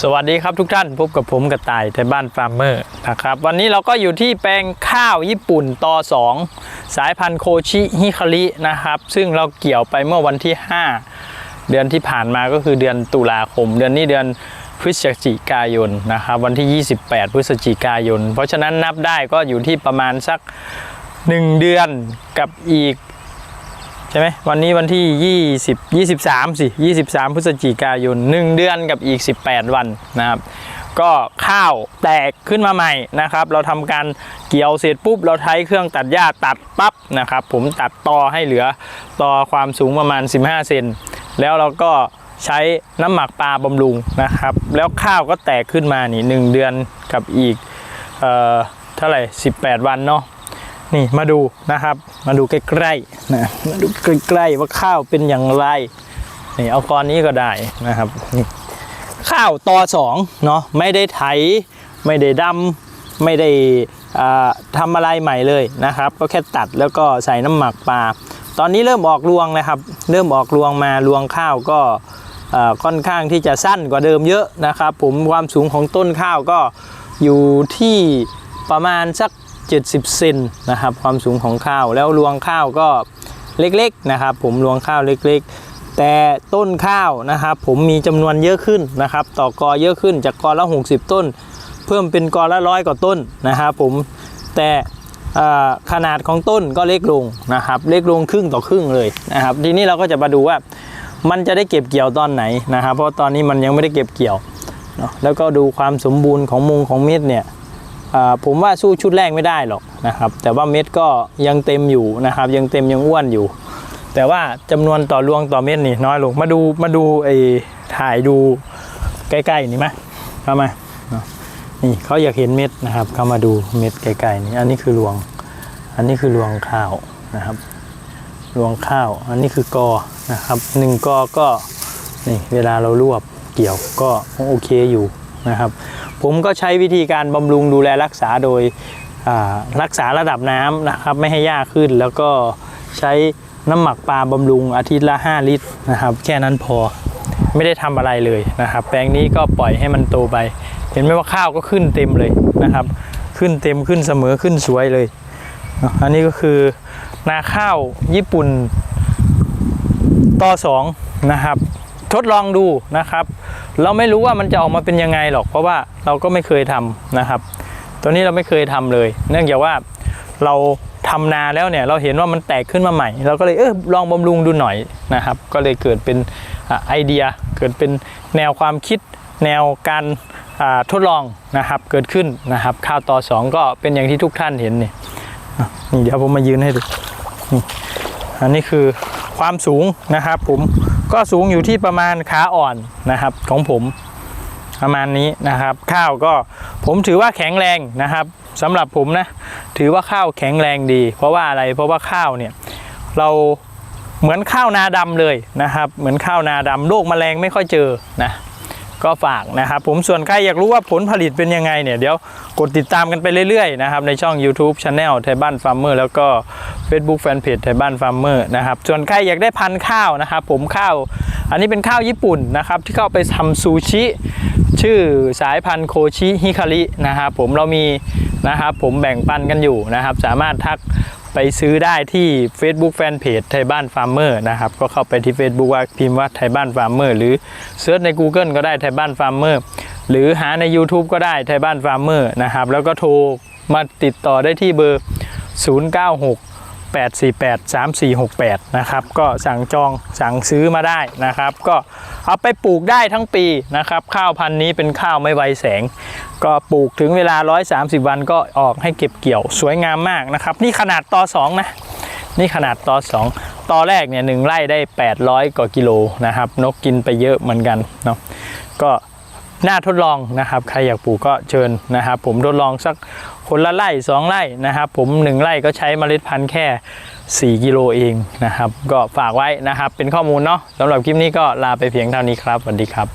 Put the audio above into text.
สวัสดีครับทุกท่านพบกับผมกระต่ายไทยบ้านฟาร์มเมอร์นะครับวันนี้เราก็อยู่ที่แปลงข้าวญี่ปุ่นตอ2 สายพันธุ์โคชิฮิคารินะครับ ซึ่งเราเกี่ยวไปเมื่อวันที่ 5 เดือนที่ผ่านมาก็คือเดือนตุลาคม เดือนนี้เดือนพฤศจิกายนนะครับวันที่ 28 พฤศจิกายน เพราะฉะนั้นนับได้ก็อยู่ที่ประมาณสัก 1 เดือนกับอีก ใช่ไหมวันนี้วันที่ 20 23สิ23 พฤศจิกายน 1 เดือนกับอีก 18 วันนะครับ ก็ข้าวแตกขึ้นมาใหม่นะครับ เราทำการเกี่ยวเสร็จปุ๊บ เราใช้เครื่องตัดหญ้าตัดปั๊บนะครับ ผมตัดตอให้เหลือตอความสูงประมาณ 15 เซนแล้วเราก็ใช้น้ำหมักปลาบำรุงนะครับ แล้วข้าวก็แตกขึ้นมานี่ 1 เดือนกับอีกเอ่อเท่าไหร่ 18 วันเนาะ นี่มาดูนะครับ มาดูใกล้ๆนะมาดูใกล้ๆว่าข้าวเป็นอย่างไรนี่เอาก้อนนี้ก็ได้นะครับนี่ข้าวตอสองเนาะไม่ได้ไถ ไม่ได้ดำไม่ได้อ่าทำอะไรใหม่เลยนะครับ ก็แค่ตัดแล้วก็ใส่น้ำหมักปลาตอนนี้เริ่มออกรวงนะครับ เริ่มออกรวงมารวงข้าวก็ค่อนข้างที่จะสั้นกว่าเดิมเยอะนะครับ ผมความสูงของต้นข้าวก็อยู่ที่ประมาณสัก 70 เซนนะครับ ความสูงของข้าวแล้วรวงข้าวก็เล็กๆนะครับ ผมรวงข้าวเล็กๆ แต่ต้นข้าวนะครับ ผมมีจำนวนเยอะขึ้นนะครับ ต่อกอเยอะขึ้นจากกอละ 60 ต้น เพิ่มเป็นกอละร้อยกว่าต้นนะครับผมแต่ขนาดของต้นก็เล็กลงนะครับ เล็กลงครึ่งต่อครึ่งเลยนะครับ ทีนี้เราก็จะมาดูว่ามันจะได้เก็บเกี่ยวตอนไหนนะครับ เพราะตอนนี้มันยังไม่ได้เก็บเกี่ยวแล้วก็ดูความสมบูรณ์ของมุงของเม็ดเนี่ย ผมว่าสู้ชุดแรกไม่ได้หรอกนะครับ แต่ว่าเม็ดก็ยังเต็มอยู่นะครับ ยังเต็มยังอ้วนอยู่ แต่ว่าจำนวนต่อรวงต่อเม็ดนี่น้อยลงมาดูมาดูไอ้ถ่ายดูใกล้ๆนี่ไหมเข้ามาเนาะนี่เขาอยากเห็นเม็ดนะครับ เข้ามาดูเม็ดใกล้ๆนี่อันนี้คือรวง อันนี้คือรวงข้าวนะครับ รวงข้าว อันนี้คือกอนะครับหนึ่งกอก็นี่เวลาเรารวบเกี่ยวก็โอเคอยู่ นะครับ ผมก็ใช้วิธีการบำรุงดูแลรักษาโดยรักษาระดับน้ำนะครับไม่ให้ยากขึ้น แล้วก็ใช้น้ำหมักปลาบำรุงอาทิตย์ละ 5 ลิตรนะครับ แค่นั้นพอไม่ได้ทำอะไรเลยนะครับ แปลงนี้ก็ปล่อยให้มันโตไป เห็นไหมว่าข้าวก็ขึ้นเต็มเลยนะครับ ขึ้นเต็มขึ้นเสมอขึ้นสวยเลยอะอันนี้ก็คือนาข้าวญี่ปุ่นต่อสองนะครับ ทดลองดูนะครับ เราไม่รู้ว่ามันจะออกมาเป็นยังไงหรอก เพราะว่าเราก็ไม่เคยทำนะครับ ตัวนี้เราไม่เคยทำเลย เนื่องจากว่าเราทำนาแล้วเนี่ยเราเห็นว่ามันแตกขึ้นมาใหม่ เราก็เลยเออลองบำรุงดูหน่อยนะครับ ก็เลยเกิดเป็นอไอเดีย เกิดเป็นแนวความคิดแนวการทดลองนะครับเกิดขึ้นนะครับข้าวต่อสองก็เป็นอย่างที่ทุกท่านเห็นนี่นี่เดี๋ยวผมมายืนให้ดูอันนี้คือความสูงนะครับผม ก็สูงอยู่ที่ประมาณขาอ่อนนะครับของผมประมาณนี้นะครับ ข้าวก็ผมถือว่าแข็งแรงนะครับสำหรับผมนะถือว่าข้าวแข็งแรงดี เพราะว่าอะไรเพราะว่าข้าวเนี่ยเราเหมือนข้าวนาดำเลยนะครับ เหมือนข้าวนาดำโรคแมลงไม่ค่อยเจอนะ ก็ฝากนะครับผมส่วนใครอยากรู้ว่าผลผลิตเป็นยังไงเนี่ยเดี๋ยวกดติดตามกันไปเรื่อยๆนะครับในช่อง YouTube Channel ไทยบ้านฟาร์มเมอร์แล้วก็ Facebook Fanpage ไทยบ้านฟาร์มเมอร์นะครับส่วนใครอยากได้พันธุ์ข้าวนะครับผมข้าว อันนี้เป็นข้าวญี่ปุ่นนะครับที่เข้าไปทำซูชิ ชื่อสายพันธุ์โคชิฮิคารินะครับผมเรามีนะครับผมแบ่งปันกันอยู่นะครับสามารถทัก ไปซื้อได้ที่ Facebook Fanpage ไทยบ้านฟาร์มเมอร์นะครับ ก็เข้าไปที่ Facebook ว่าพิมพ์ว่าไทยบ้านฟาร์มเมอร์หรือเซิร์ชใน Google ก็ได้ไทยบ้านฟาร์มเมอร์หรือหาใน YouTube ก็ได้ไทยบ้านฟาร์มเมอร์นะครับ แล้วก็โทรมาติดต่อได้ที่เบอร์ 096 848 3468 นะครับ ก็สั่งจองสั่งซื้อมาได้นะครับ ก็เอาไปปลูกได้ทั้งปีนะครับ ข้าวพันธุ์นี้เป็นข้าวไม่ไวแสง ก็ปลูกถึงเวลา 130 วันก็ออกให้เก็บเกี่ยวสวยงามมากนะครับ นี่ขนาดต่อ2นะนี่ขนาดต่อ2ต่อแรกเนี่ยหนึ่งไร่ได้ 800 กว่ากิโลนะครับ นกกินไปเยอะเหมือนกันเนาะก็ น่าทดลองนะครับ ใครอยากปลูกก็เชิญนะครับ ผมทดลองสักคนละไร่สองไร่นะครับ ผมหนึ่งไร่ก็ใช้เมล็ดพันธุ์แค่ 4 กิโลเองนะครับ ก็ฝากไว้นะครับ เป็นข้อมูลเนาะสำหรับคลิปนี้ก็ลาไปเพียงเท่านี้ครับสวัสดีครับ